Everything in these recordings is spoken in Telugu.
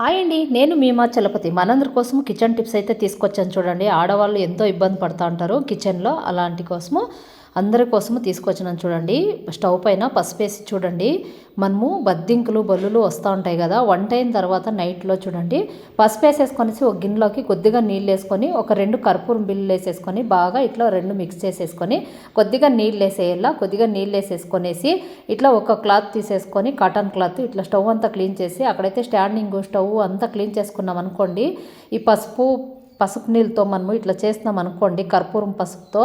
హాయ్ అండి నేను మీమా చలపతి. మనందరి కోసం కిచెన్ టిప్స్ అయితే తీసుకొచ్చాను చూడండి. ఆడవాళ్ళు ఎంతో ఇబ్బంది పడుతూ ఉంటారు కిచెన్లో అలాంటి కోసము. అందరి కోసము తీసుకొచ్చినాను చూడండి. స్టవ్ పైన పసుపు వేసి చూడండి. మనము బద్దింకులు బల్లులు వస్తూ ఉంటాయి కదా వంట అయిన తర్వాత నైట్లో చూడండి. పసుపు వేసేసుకొని ఒక గిన్నెలోకి కొద్దిగా నీళ్ళు వేసుకొని ఒక రెండు కర్పూరం బిల్లు వేసేసుకొని బాగా ఇట్లా రెండు మిక్స్ చేసేసుకొని కొద్దిగా నీళ్ళు వేసేయాలా కొద్దిగా నీళ్ళు వేసేసుకొనేసి ఇట్లా ఒక క్లాత్ తీసేసుకొని కాటన్ క్లాత్ ఇట్లా స్టవ్ అంతా క్లీన్ చేసి అక్కడైతే స్టాండింగ్ స్టవ్ అంతా క్లీన్ చేసుకున్నాం అనుకోండి ఈ పసుపు పసుపు నీళ్ళతో మనము ఇట్లా చేస్తున్నాం అనుకోండి కర్పూరం పసుపుతో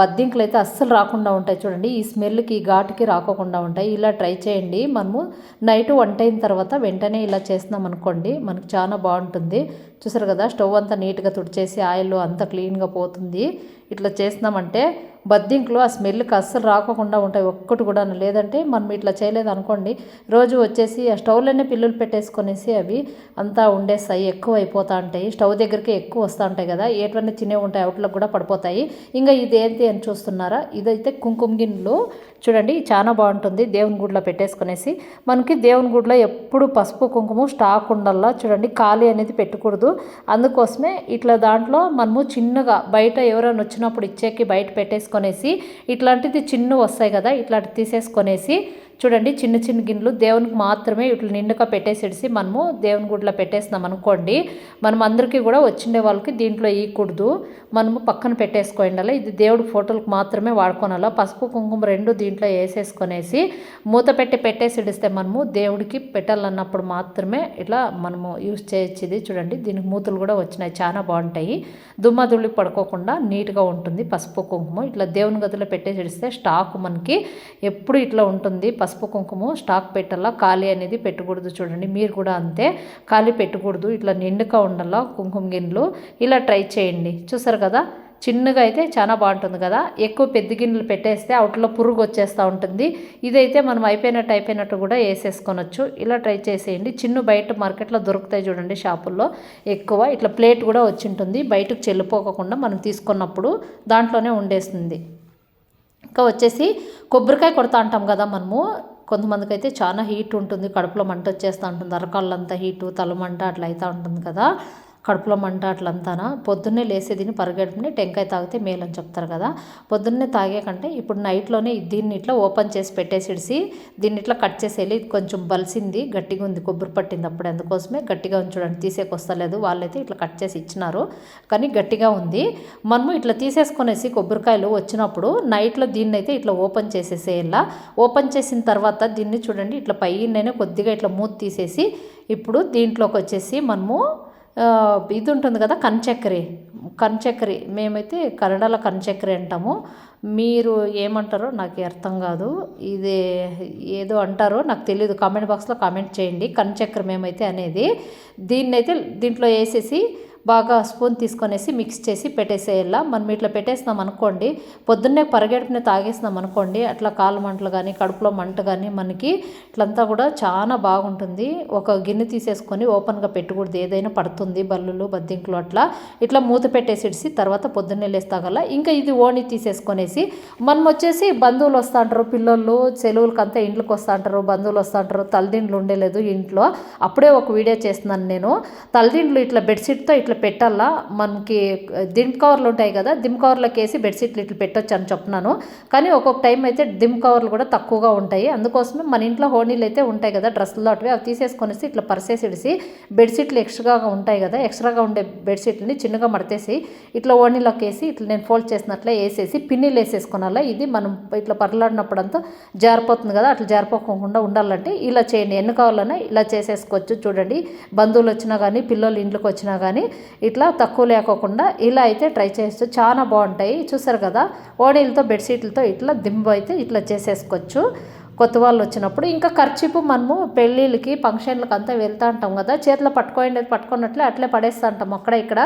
బద్దింకులు అయితే అస్సలు రాకుండా ఉంటాయి చూడండి. ఈ స్మెల్కి ఈ ఘాటుకి రాకోకుండా ఉంటాయి. ఇలా ట్రై చేయండి. మనము నైట్ వంట అయిన తర్వాత వెంటనే ఇలా చేస్తున్నాం అనుకోండి మనకు చాలా బాగుంటుంది. చూసారు కదా స్టవ్ అంతా నీట్గా తుడిచేసి ఆయిల్ అంతా క్లీన్గా పోతుంది. ఇట్లా చేస్తున్నామంటే బద్దింకులు ఆ స్మెల్కి అస్సలు రాకుండా ఉంటాయి ఒక్కటి కూడా లేదంటే మనం ఇట్లా చేయలేదు అనుకోండి రోజు వచ్చేసి ఆ స్టవ్లోనే పిల్లులు పెట్టేసుకొనేసి అవి అంతా ఉండేస్తాయి ఎక్కువ అయిపోతూ ఉంటాయి. స్టవ్ దగ్గరికి ఎక్కువ వస్తూ ఉంటాయి కదా ఏటువంటి తినే ఉంటాయి అవుట్లకు కూడా పడిపోతాయి. ఇంకా ఇది ఏంటి అని చూస్తున్నారా? ఇదైతే కుంకుమ గిన్నెలు. చూడండి చాలా బాగుంటుంది. దేవుని గుడిలో పెట్టేసుకునేసి మనకి దేవుని గుడిలో ఎప్పుడు పసుపు కుంకుమ స్టాక్ ఉండల్లా చూడండి ఖాళీ అనేది పెట్టకూడదు. అందుకోసమే ఇట్లా దాంట్లో మనము చిన్నగా బయట ఎవరైనా వచ్చినప్పుడు ఇచ్చేకి బయట తీసేసుకొనేసి ఇట్లాంటిది చిన్న వస్తాయి కదా ఇట్లాంటి తీసేసుకొనేసి చూడండి చిన్న చిన్న గిన్నెలు దేవునికి మాత్రమే ఇట్లా నిండుగా పెట్టేసేసి మనము దేవుని గుడిలో పెట్టేసినాం అనుకోండి. మనం అందరికీ కూడా వచ్చిండే వాళ్ళకి దీంట్లో వేయకూడదు. మనము పక్కన పెట్టేసుకోండాలి. ఇది దేవుడి ఫోటోలకు మాత్రమే వాడుకోనాల. పసుపు కుంకుమ రెండు దీంట్లో వేసేసుకొనేసి మూత పెట్టి పెట్టేసిడిస్తే మనము దేవుడికి పెట్టాలన్నప్పుడు మాత్రమే ఇట్లా మనము యూజ్ చేయొచ్చేది. చూడండి దీనికి మూతలు కూడా వచ్చినాయి. చాలా బాగుంటాయి. దుమ్మ దుళ్ళి పడుకోకుండా నీట్గా ఉంటుంది పసుపు కుంకుమ. ఇట్లా దేవుని గదిలో పెట్టేసిడిస్తే స్టాక్ మనకి ఎప్పుడు ఇట్లా ఉంటుంది. పసుపు కుంకుమ స్టాక్ పెట్టాలా ఖాళీ అనేది పెట్టకూడదు చూడండి. మీరు కూడా అంతే ఖాళీ పెట్టకూడదు. ఇట్లా నిండుగా ఉండాలా కుంకుమ గిన్నెలు ఇలా ట్రై చేయండి. చూసారు కదా? చిన్నగా అయితే చాలా బాగుంటుంది కదా? ఎక్కువ పెద్ద గిన్నెలు పెట్టేస్తే అవుట్లో పురుగు వచ్చేస్తూ ఉంటుంది. ఇదైతే మనం అయిపోయినట్టు అయిపోయినట్టు కూడా వేసేసుకోనొచ్చు. ఇలా ట్రై చేసేయండి. చిన్న బయట మార్కెట్లో దొరుకుతాయి చూడండి షాపుల్లో. ఎక్కువ ఇట్లా ప్లేట్ కూడా వచ్చి ఉంటుంది బయటకు చెల్లిపోకుండా మనం తీసుకున్నప్పుడు దాంట్లోనే ఉండేస్తుంది. ఇంకా వచ్చేసి కొబ్బరికాయ కొడతా అంటాం కదా మనము. కొంతమందికి అయితే చాలా హీట్ ఉంటుంది కడుపులో మంట వచ్చేస్తూ ఉంటుంది అరకాళ్ళంతా హీటు తలమంట అట్లా అవుతూ ఉంటుంది కదా. కడుపులో మంట అట్లంతానా? పొద్దున్నే లేసే దీన్ని పరిగెడుపుని టెంకాయ తాగితే మేలు అని చెప్తారు కదా. పొద్దున్నే తాగే కంటే ఇప్పుడు నైట్లోనే దీన్ని ఇట్లా ఓపెన్ చేసి పెట్టేసిడిసి దీన్ని ఇట్లా కట్ చేసేయాలి. ఇది కొంచెం బలిసింది గట్టిగా ఉంది కొబ్బరి పట్టింది అప్పుడు అందుకోసమే గట్టిగా ఉంచడానికి తీసేకొస్తలేదు. వాళ్ళైతే ఇట్లా కట్ చేసి ఇచ్చినారు. కానీ గట్టిగా ఉంది. మనము ఇట్లా తీసేసుకునేసి కొబ్బరికాయలు వచ్చినప్పుడు నైట్లో దీన్ని అయితే ఇట్లా ఓపెన్ చేసేసేయాల? ఓపెన్ చేసిన తర్వాత దీన్ని చూడండి ఇట్లా పైన కొద్దిగా ఇట్లా మూత తీసేసి ఇప్పుడు దీంట్లోకి వచ్చేసి మనము ఇది ఉంటుంది కదా కంచక్కెర కంచక్కెర మేమైతే కన్నడలో కంచక్కెర అంటాము. మీరు ఏమంటారో నాకు అర్థం కాదు. ఇది ఏదో అంటారో నాకు తెలియదు కామెంట్ బాక్స్లో కామెంట్ చేయండి. కంచక్కెర మేమైతే అనేది. దీన్నైతే దీంట్లో వేసేసి బాగా స్పూన్ తీసుకొనేసి మిక్స్ చేసి పెట్టేసేయాల? మనం ఇట్లా పెట్టేసినాం అనుకోండి పొద్దున్నే పరిగెడుపునే తాగేసినాం అనుకోండి అట్లా కాలు మంటలు కానీ కడుపులో మంట కానీ మనకి ఇట్లంతా కూడా చాలా బాగుంటుంది. ఒక గిన్నె తీసేసుకొని ఓపెన్గా పెట్టకూడదు. ఏదైనా పడుతుంది బల్లులు బద్దింకులు అట్లా. ఇట్లా మూత పెట్టేసిడిసి తర్వాత పొద్దున్నే లేస్తాగల ఇంకా ఇది ఓణి తీసేసుకొనేసి మనం వచ్చేసి బంధువులు వస్తూ ఉంటారు పిల్లలు సెలవులకి అంతా ఇంట్లోకి వస్తూ ఉంటారు బంధువులు వస్తూ ఉంటారు ఉండలేదు ఇంట్లో. అప్పుడే ఒక వీడియో చేస్తున్నాను నేను. తలదిండ్లు ఇట్లా బెడ్షీట్తో ఇట్లా ఇట్లా పెట్టాలా? మనకి దిమ్ కవర్లు ఉంటాయి కదా దిమ్ కవర్లకు వేసి బెడ్షీట్లు ఇట్లా పెట్టొచ్చు అని చెప్తున్నాను. కానీ ఒక్కొక్క టైం అయితే దిమ్ కవర్లు కూడా తక్కువగా ఉంటాయి. అందుకోసమే మన ఇంట్లో హోనీలు అయితే ఉంటాయి కదా డ్రెస్సులు అటువే అవి తీసేసుకొనేసి ఇట్లా పరిసేసి బెడ్షీట్లు ఎక్స్ట్రాగా ఉంటాయి కదా ఎక్స్ట్రాగా ఉండే బెడ్షీట్లని చిన్నగా మడతేసి ఇట్లా ఓణీలోకి వేసి ఇట్లా నేను ఫోల్డ్ చేసినట్లే వేసేసి పిన్నిలు వేసేసుకోనాలా? ఇది మనం ఇట్లా పర్లాడినప్పుడంతా జారిపోతుంది కదా అట్లా జారిపోకుండా ఉండాలంటే ఇలా చేయండి. ఎన్ని కావాలన్నా ఇలా చేసేసుకోవచ్చు. చూడండి బంధువులు వచ్చినా కానీ పిల్లలు ఇంట్లోకి వచ్చినా కానీ ఇట్లా తక్కువ లేకోకుండా ఇలా అయితే ట్రై చేయొచ్చు చాలా బాగుంటాయి. చూసారు కదా? ఓడీలతో బెడ్షీట్లతో ఇట్లా దింబు అయితే ఇట్లా చేసేసుకోవచ్చు. కొత్త వాళ్ళు వచ్చినప్పుడు ఇంకా ఖర్చుపు మనము పెళ్ళిళ్ళకి ఫంక్షన్లకు అంతా వెళ్తూ ఉంటాం కదా. చేతిలో పట్టుకోండి పట్టుకున్నట్లే అట్లే పడేస్తూ ఉంటాం అక్కడ ఇక్కడ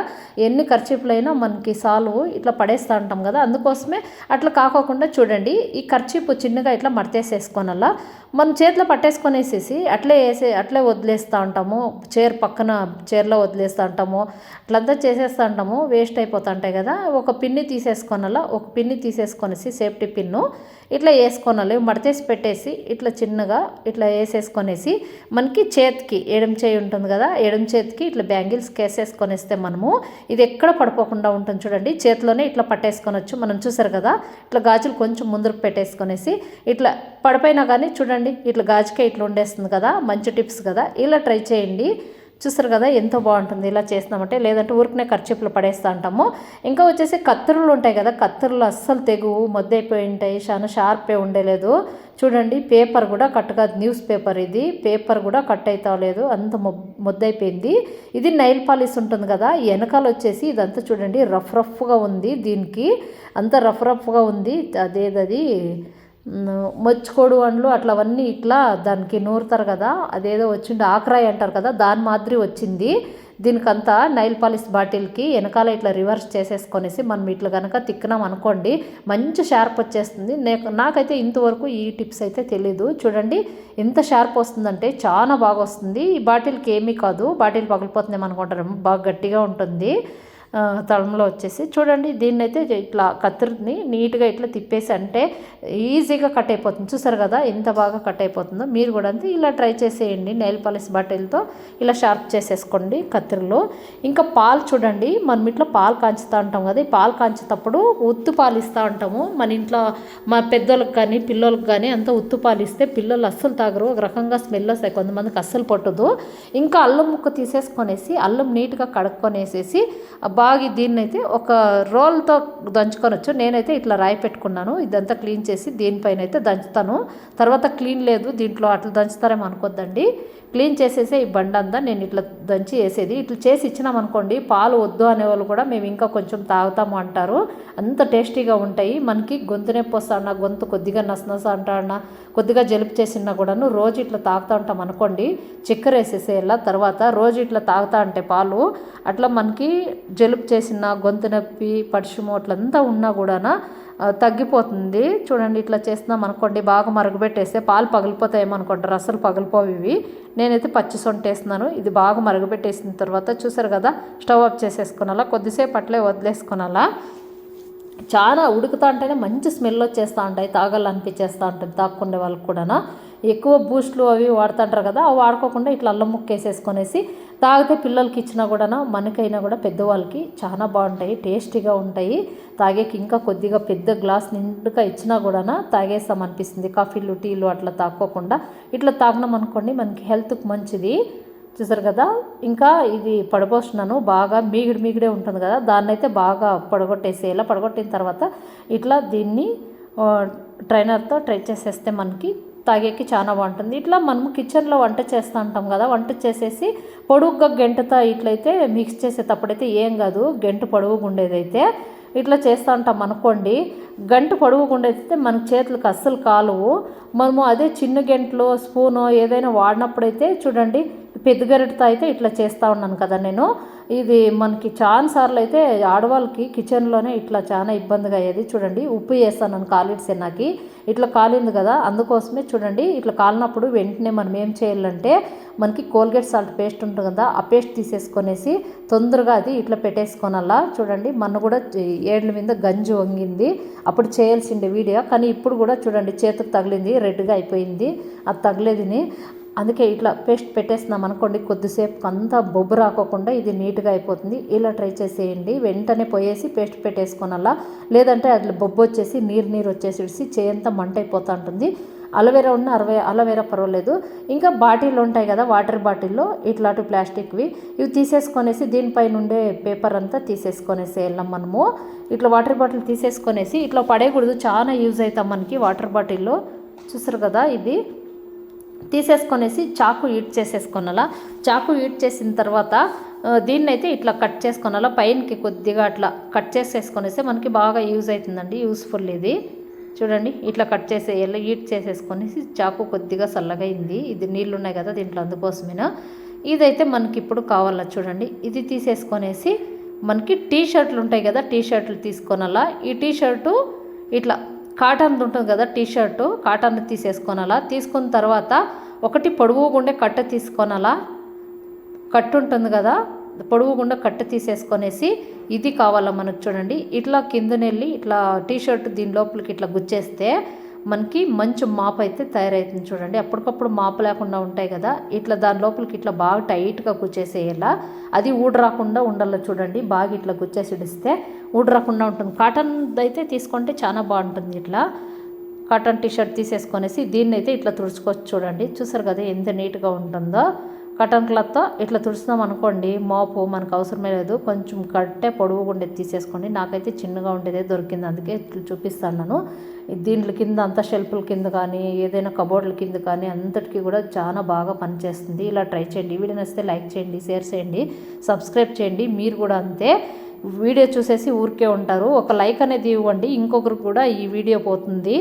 ఎన్ని ఖర్చుపులైనా మనకి సాల్వ్ ఇట్లా పడేస్తూ ఉంటాం కదా. అందుకోసమే అట్లా కాకోకుండా చూడండి ఈ ఖర్చీపు చిన్నగా ఇట్లా మడతేసేసుకోనల్లా మనం చేతిలో పట్టేసుకొనేసేసి అట్లే వేసే అట్లే వదిలేస్తూ ఉంటాము చీర పక్కన చీరలో వదిలేస్తూ ఉంటాము అట్లంతా చేసేస్తూ ఉంటాము వేస్ట్ అయిపోతూ ఉంటాయి కదా. ఒక పిన్ని తీసేసుకోనలా ఒక పిన్ని తీసేసుకొనేసి సేఫ్టీ పిన్ను ఇట్లా వేసుకోనాలి. మడతేసి పెట్టేసి ఇట్లా చిన్నగా ఇట్లా వేసేసుకొనేసి మనకి చేతికి ఎడం చేయి ఉంటుంది కదా ఎడం చేతికి ఇట్లా బ్యాంగిల్స్ కేసేసుకొనేస్తే మనము ఇది ఎక్కడ పడిపోకుండా ఉంటుంది చూడండి. చేతిలోనే ఇట్లా పట్టేసుకొనొచ్చు. మనం చూసారు కదా ఇట్లా గాజులు కొంచెం ముందరకు పెట్టేసుకొనేసి ఇట్లా పడిపోయినా కానీ చూడండి ఇట్లా గాజుకే ఇట్లా ఉండేస్తుంది కదా మంచి టిప్స్ కదా. ఇలా ట్రై చేయండి. చూస్తారు కదా ఎంతో బాగుంటుంది. ఇలా చేస్తామంటే లేదంటే ఊరికనే ఖర్చుపులు పడేస్తూ ఉంటాము ఇంకా వచ్చేసి కత్తెరలు ఉంటాయి కదా కత్తెరలు అస్సలు తెగువు మొద్దైపోయి ఉంటాయి చాలా షార్పే ఉండలేదు. చూడండి పేపర్ కూడా కట్ కాదు న్యూస్ పేపర్ ఇది. పేపర్ కూడా కట్ అవుతా లేదు అంత మొద్దైపోయింది. ఇది నైల్ పాలిష్ ఉంటుంది కదా వెనకాల వచ్చేసి ఇదంతా చూడండి రఫ్ రఫ్గా ఉంది దీనికి. అంత రఫ్ రఫ్గా ఉంది అదేదది మొచ్చుకోడు పండ్లు అట్లా అవన్నీ ఇట్లా దానికి నూరుతారు కదా అదేదో వచ్చింది ఆక్రాయి అంటారు కదా దాని మాదిరి వచ్చింది. దీనికంతా నైల్ పాలిష్ బాటిల్కి వెనకాల ఇట్లా రివర్స్ చేసేసుకొనేసి మనం ఇట్లా కనుక తిక్కినాం అనుకోండి మంచి షార్ప్ వచ్చేస్తుంది. నాకైతే ఇంతవరకు ఈ టిప్స్ అయితే తెలీదు. చూడండి ఎంత షార్ప్ వస్తుందంటే చాలా బాగా వస్తుంది. ఈ బాటిల్కి ఏమీ కాదు. బాటిల్ పగిలిపోతుందేమనుకుంటారు బాగా గట్టిగా ఉంటుంది. తలంలో వచ్చేసి. చూడండి దీన్ని అయితే ఇట్లా కత్తిరిని నీట్గా ఇట్లా తిప్పేసి అంటే ఈజీగా కట్ అయిపోతుంది. చూసారు కదా ఎంత బాగా కట్ అయిపోతుందో. మీరు కూడా అంతే ఇలా ట్రై చేసేయండి. నెయిల్ పాలిష్ బాటిల్తో ఇలా షార్ప్ చేసేసుకోండి కత్తిరిలో. ఇంకా పాలు చూడండి మనం ఇట్లా పాలు కాంచుతూ ఉంటాం కదా ఈ పాలు కాంచేటప్పుడు ఉత్తు పాలు ఇస్తూ ఉంటాము. మన ఇంట్లో మా పెద్దోళ్ళకి కానీ పిల్లలకు కానీ అంతా ఉత్తు పాలు ఇస్తే పిల్లలు అస్సలు తాగరు. ఒక రకంగా స్మెల్ వస్తాయి. కొంతమందికి అస్సలు పట్టదు. ఇంకా అల్లం ముక్క తీసేసుకొనేసి అల్లం నీట్గా కడుక్కొనేసేసి బాగా దీన్ని అయితే ఒక రోల్తో దంచుకొనొచ్చు. నేనైతే ఇట్లా రాయి పెట్టుకున్నాను. ఇదంతా క్లీన్ చేసి దీనిపైన అయితే దంచుతాను. తర్వాత క్లీన్ లేదు దీంట్లో అట్లా దంచుతారేమో అనుకోద్దండి. క్లీన్ చేసేసే ఈ బండి అంతా నేను ఇట్లా దంచి వేసేది. ఇట్లా చేసి ఇచ్చినాం అనుకోండి పాలు వద్దు అనేవాళ్ళు కూడా మేము ఇంకా కొంచెం తాగుతాము అంటారు. అంత టేస్టీగా ఉంటాయి. మనకి గొంతు నొప్పి వస్తా గొంతు కొద్దిగా నసనస అంటాడన్నా కొద్దిగా జలుపు చేసినా కూడాను రోజు ఇట్లా తాగుతూ ఉంటాం అనుకోండి చక్కెర వేసేసేయాల? తర్వాత రోజు ఇట్లా తాగుతా అంటే పాలు. అట్లా మనకి జలుపు చేసిన గొంతు నొప్పి పడుచుమోట్లంతా ఉన్నా కూడా తగ్గిపోతుంది. చూడండి ఇట్లా చేస్తున్నాం అనుకోండి బాగా మరుగుపెట్టేస్తే పాలు పగిలిపోతాయేమో అనుకుంటారు. అసలు పగిలిపోవి ఇవి. నేనైతే పచ్చి సొంట వేస్తున్నాను ఇది బాగా మరుగుపెట్టేసిన తర్వాత చూసారు కదా స్టవ్ ఆఫ్ చేసేసుకునాలా కొద్దిసేపు అట్లే వదిలేసుకునాలా. చాలా ఉడుకుతా ఉంటేనే మంచి స్మెల్ వచ్చేస్తూ ఉంటాయి తాగాలనిపించేస్తూ ఉంటుంది తాక్కుండే వాళ్ళకి కూడా ఎక్కువ బూస్ట్లు అవి వాడుతుంటారు కదా అవి వాడుకోకుండా ఇట్లా అల్లం ముక్క వేసేసుకొనేసి తాగితే పిల్లలకి ఇచ్చినా కూడా మనకైనా కూడా పెద్దవాళ్ళకి చాలా బాగుంటాయి టేస్టీగా ఉంటాయి. తాగేకి ఇంకా కొద్దిగా పెద్ద గ్లాస్ నిండుగా ఇచ్చినా కూడా తాగేస్తాం అనిపిస్తుంది. కాఫీలు టీలు అట్లా తాక్కోకుండా. ఇట్లా తాగినాం అనుకోండి మనకి హెల్త్కి మంచిది. చూసారు కదా ఇంకా ఇది పడబోస్తున్నాను బాగా మీగిడి మీగిడే ఉంటుంది కదా దాన్ని అయితే బాగా పడగొట్టేసేలా పడగొట్టిన తర్వాత ఇట్లా దీన్ని ట్రైనర్తో ట్రై చేసేస్తే మనకి తాగేకి చాలా బాగుంటుంది. ఇట్లా మనము కిచెన్లో వంట చేస్తూ ఉంటాం కదా వంట చేసేసి పొడుగ్గా గెంటతో ఇట్లయితే మిక్స్ చేసేటప్పుడైతే ఏం కాదు గెంటు పొడుగుగా ఉండేదైతే ఇట్లా చేస్తూ ఉంటాం అనుకోండి. గంట పొడుగుగా అయితే మన చేతులకు అస్సలు కాలువు. మనము అదే చిన్న గంటలో స్పూను ఏదైనా వాడినప్పుడైతే చూడండి పెద్ద గరిటతో అయితే ఇట్లా చేస్తూ ఉన్నాను కదా నేను. ఇది మనకి చాలా సార్లు అయితే ఆడవాళ్ళకి కిచెన్లోనే ఇట్లా చాలా ఇబ్బందిగా అయ్యేది. చూడండి ఉప్పు వేస్తాను నేను కాలిడ్ ఇట్లా కాలింది కదా అందుకోసమే చూడండి ఇట్లా కాలినప్పుడు వెంటనే మనం ఏం చేయాలంటే మనకి కోల్గేట్ సాల్ట్ పేస్ట్ ఉంటుంది కదా ఆ పేస్ట్ తీసేసుకొనేసి తొందరగా అది ఇట్లా పెట్టేసుకోనల్లా. చూడండి మన కూడా ఏళ్ళ మీద గంజి వంగింది. అప్పుడు చేయాల్సిండే వీడియో. కానీ ఇప్పుడు కూడా చూడండి చేతికి తగిలింది రెడ్గా అయిపోయింది. అది తగిలేదిని. అందుకే ఇట్లా పేస్ట్ పెట్టేస్తున్నాం అనుకోండి కొద్దిసేపు అంతా బొబ్బు రాకోకుండా ఇది నీట్గా అయిపోతుంది. ఇలా ట్రై చేసేయండి. వెంటనే పోయేసి పేస్ట్ పెట్టేసుకోనల్లా. లేదంటే అది బొబ్బు వచ్చేసి నీరు నీరు వచ్చేసి చేయంతా మంట అయిపోతూ ఉంటుంది. అలవేరా ఉన్న అరవై అలవేరా పర్వాలేదు. ఇంకా బాటిల్ ఉంటాయి కదా వాటర్ బాటిల్లో ఇట్లాంటి ప్లాస్టిక్వి. ఇవి తీసేసుకొనేసి దీనిపైన ఉండే పేపర్ అంతా తీసేసుకొనేసి వెళ్ళాం మనము. ఇట్లా వాటర్ బాటిల్ తీసేసుకొనేసి ఇట్లా పడేయకూడదు. చాలా యూజ్ అవుతాం మనకి వాటర్ బాటిల్లో. చూసారు కదా ఇది? తీసేసుకొనేసి చాకు ఈట్ చేసేసుకొనాలా. చాకు ఈట్ చేసిన తర్వాత దీన్ని అయితే ఇట్లా కట్ చేసుకొనాలా. పైనకి కొద్దిగా అట్లా కట్ చేసేసుకొనేసి మనకి బాగా యూజ్ అవుతుందండి యూస్ఫుల్ ఇది. చూడండి ఇట్లా కట్ చేసేయాలి. ఈట్ చేసేసుకొనేసి చాకు కొద్దిగా చల్లగైంది ఇది నీళ్ళు ఉన్నాయి కదా దీంట్లో అందుకోసమేనా. ఇదైతే మనకి ఇప్పుడు కావాలా చూడండి. ఇది తీసేసుకొనేసి మనకి టీ షర్ట్లు ఉంటాయి కదా టీ షర్ట్లు తీసుకోనాలా. ఈ టీ షర్టు ఇట్లా కాటన్ ఉంటుంది కదా టీ షర్టు కాటన్ తీసేసుకోనాలా? తీసుకున్న తర్వాత ఒకటి పొడవు గుండె కట్ట తీసుకోనాలా? కట్టు ఉంటుంది కదా పొడవు గుండా కట్ట తీసేసుకొనేసి ఇది కావాలా మనకు చూడండి. ఇట్లా కిందనెళ్ళి ఇట్లా టీ షర్ట్ దీని లోపలికి ఇట్లా గుచ్చేస్తే మనకి మంచి మాప్ అయితే తయారవుతుంది చూడండి. అప్పటికప్పుడు మాపు లేకుండా ఉంటాయి కదా. ఇట్లా దాని లోపలికి ఇట్లా బాగా టైట్గా గుచ్చేసేయాలా. అది ఊడరాకుండా ఉండాలి చూడండి. బాగా ఇట్లా గుచ్చేసిడిస్తే ఇడిస్తే రాకుండా ఉంటుంది. కాటన్ అయితే తీసుకుంటే చాలా బాగుంటుంది ఇట్లా. కాటన్ టీషర్ట్ తీసేసుకొనేసి దీన్ని అయితే ఇట్లా తుడుచుకోవచ్చు చూడండి. చూసారు కదా ఎంత నీట్గా ఉంటుందో. కటన్ క్లాత్తో ఇట్లా తుడిచినాం అనుకోండి మోపు మనకు అవసరమే లేదు. కొంచెం కట్టే పొడవు ఉండేది తీసేసుకోండి. నాకైతే చిన్నగా ఉండేదే దొరికింది. అందుకే ఇట్లా చూపిస్తాను నేను. దీంట్ల కింద అంతా షెల్ఫ్ల కింద కానీ ఏదైనా కబోర్డ్ల కింద కానీ అంతటికీ కూడా చాలా బాగా పనిచేస్తుంది. ఇలా ట్రై చేయండి. వీడియో నచ్చితే లైక్ చేయండి షేర్ చేయండి సబ్స్క్రైబ్ చేయండి. మీరు కూడా అంతే. వీడియో చూసేసి ఊరికే ఉంటారు. ఒక లైక్ అనేది ఇవ్వండి. ఇంకొకరికి కూడా ఈ వీడియో పోతుంది.